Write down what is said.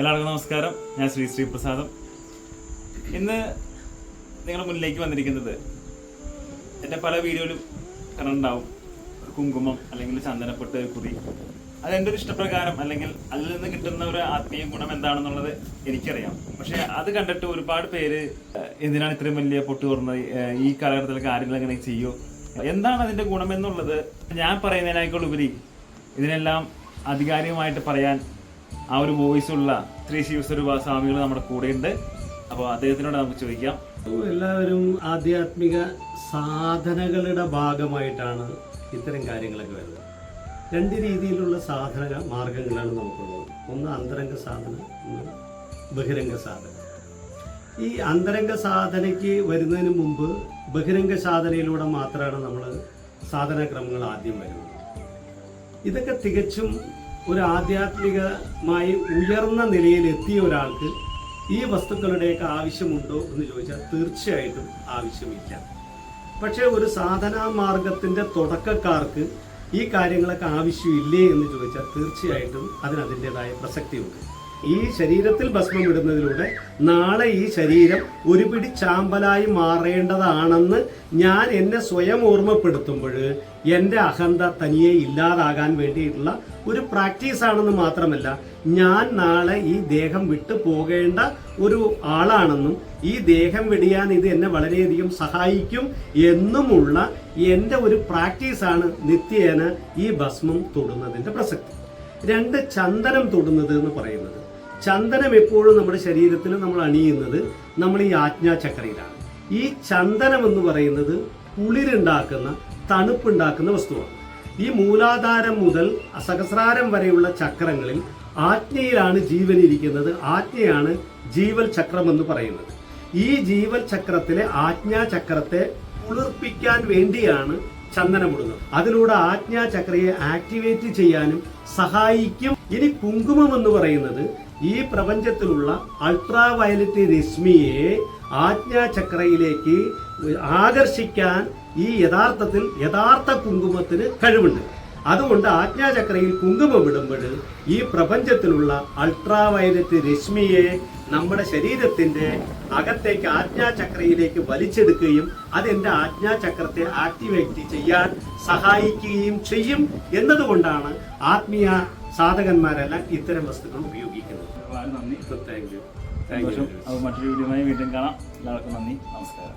എല്ലാവർക്കും നമസ്കാരം. ഞാൻ ശ്രീ ശ്രീപ്രസാദം. ഇന്ന് നിങ്ങളുടെ മുന്നിലേക്ക് വന്നിരിക്കുന്നത് എന്റെ പല വീഡിയോയിലും കണ്ടുണ്ടാവും കുങ്കുമം അല്ലെങ്കിൽ ചന്ദനപ്പെട്ട് കുറി. അതെന്റെ ഒരു ഇഷ്ടപ്രകാരം അല്ലെങ്കിൽ അതിൽ നിന്ന് കിട്ടുന്ന ഒരു ആത്മീയ ഗുണം എന്താണെന്നുള്ളത് എനിക്കറിയാം. പക്ഷേ അത് കണ്ടിട്ട് ഒരുപാട് പേര് എന്തിനാണ് ഇത്രയും വലിയ പൊട്ട് തുറന്നത് ഈ കാലഘട്ടത്തിൽ കാര്യങ്ങൾ എങ്ങനെ ചെയ്യോ? എന്താണ് അതിന്റെ ഗുണമെന്നുള്ളത് ഞാൻ പറയുന്നതിനേക്കാൾ ഉപരി ഇതിനെല്ലാം ആധികാരികമായിട്ട് പറയാൻ ആ ഒരു വോയിസുള്ള ഉള്ള ശ്രീ ശിവസ്വരൂപ സ്വാമികൾ നമ്മുടെ കൂടെയുണ്ട്. അപ്പോൾ അദ്ദേഹത്തിനോട് നമുക്ക് ചോദിക്കാം. എല്ലാവരും ആധ്യാത്മിക സാധനകളുടെ ഭാഗമായിട്ടാണ് ഇത്തരം കാര്യങ്ങളൊക്കെ വരുന്നത്. രണ്ട് രീതിയിലുള്ള സാധന മാർഗങ്ങളാണ് നമുക്കുള്ളത്. ഒന്ന് അന്തരംഗ സാധന ഒന്ന് ബഹിരംഗ സാധന. ഈ അന്തരംഗ സാധനയ്ക്ക് വരുന്നതിന് മുമ്പ് ബഹിരംഗ സാധനയിലൂടെ മാത്രമാണ് നമ്മൾ സാധനക്രമങ്ങൾ ആദ്യം വരുന്നത്. ഇതൊക്കെ തികച്ചും ഒരു ആധ്യാത്മികമായി ഉയർന്ന നിലയിൽ എത്തിയ ഒരാൾക്ക് ഈ വസ്തുക്കളുടെയൊക്കെ ആവശ്യമുണ്ടോ എന്ന് ചോദിച്ചാൽ തീർച്ചയായിട്ടും ആവശ്യമില്ല. പക്ഷേ ഒരു സാധനാ മാർഗത്തിന്റെ തുടക്കക്കാർക്ക് ഈ കാര്യങ്ങളൊക്കെ ആവശ്യമില്ലേ എന്ന് ചോദിച്ചാൽ തീർച്ചയായിട്ടും അതിന് അതിന്റെതായ പ്രസക്തിയുണ്ട്. ഈ ശരീരത്തിൽ ഭസ്മം ഇടുന്നതിലൂടെ നാളെ ഈ ശരീരം ഒരു പിടി ചാമ്പലായി മാറേണ്ടതാണെന്ന് ഞാൻ എന്നെ സ്വയം ഓർമ്മപ്പെടുത്തുമ്പോൾ എന്റെ അഹന്ത തനിയെ ഇല്ലാതാകാൻ വേണ്ടിയിട്ടുള്ള ഒരു പ്രാക്ടീസ് ആണെന്ന് മാത്രമല്ല ഞാൻ നാളെ ഈ ദേഹം വിട്ടു പോകേണ്ട ഒരു ആളാണെന്നും ഈ ദേഹം വിടിയാൻ ഇത് എന്നെ വളരെയധികം സഹായിക്കും എന്നുമുള്ള എന്റെ ഒരു പ്രാക്ടീസാണ് നിത്യേന ഈ ഭസ്മം തൊടുന്നതിന്റെ പ്രസക്തി. രണ്ട് ചന്ദനം തൊടുന്നത് എന്ന് പറയുന്നത്. ചന്ദനം എപ്പോഴും നമ്മുടെ ശരീരത്തിൽ നമ്മൾ അണിയുന്നത് നമ്മൾ ഈ ആജ്ഞാചക്രയിലാണ് ഈ ചന്ദനം എന്ന് പറയുന്നത് കുളിരുണ്ടാക്കുന്ന തണുപ്പുണ്ടാക്കുന്ന വസ്തുവാണ്. ഈ മൂലാധാരം മുതൽ സഹസ്രാരം വരെയുള്ള ചക്രങ്ങളിൽ ആജ്ഞയിലാണ് ജീവൻ ഇരിക്കുന്നത്. ആജ്ഞയാണ് ജീവൽ ചക്രം എന്ന് പറയുന്നത്. ഈ ജീവൽ ചക്രത്തിലെ ആജ്ഞാ ചക്രത്തെ കുളിർപ്പിക്കാൻ വേണ്ടിയാണ് ചന്ദനമിടുന്നത്. അതിലൂടെ ആജ്ഞാ ചക്രയെ ആക്ടിവേറ്റ് ചെയ്യാനും സഹായിക്കും. ഇനി കുങ്കുമം എന്ന് പറയുന്നത് ഈ പ്രപഞ്ചത്തിലുള്ള അൾട്രാ വയലറ്റ് രശ്മിയെ ആജ്ഞാചക്രയിലേക്ക് ആകർഷിക്കാൻ ഈ യഥാർത്ഥത്തിൽ യഥാർത്ഥ കുങ്കുമത്തിന് കഴിവുണ്ട്. അതുകൊണ്ട് ആജ്ഞാചക്രയിൽ കുങ്കുമം ഇടുമ്പോൾ ഈ പ്രപഞ്ചത്തിലുള്ള അൾട്രാവയലറ്റ് രശ്മിയെ നമ്മുടെ ശരീരത്തിന്റെ അകത്തേക്ക് ആജ്ഞാചക്രയിലേക്ക് വലിച്ചെടുക്കുകയും അതെന്റെ ആജ്ഞാചക്രത്തെ ആക്ടിവേറ്റ് ചെയ്യാൻ സഹായിക്കുകയും ചെയ്യും എന്നതുകൊണ്ടാണ് ആത്മീയ സാധകന്മാരെല്ലാം ഇത്തരം വസ്തുക്കൾ ഉപയോഗിക്കുന്നത്. നന്ദി. താങ്ക് യു താങ്ക് യു മറ്റൊരു വീഡിയോയുമായി വീണ്ടും കാണാം. എല്ലാവർക്കും നന്ദി. നമസ്കാരം.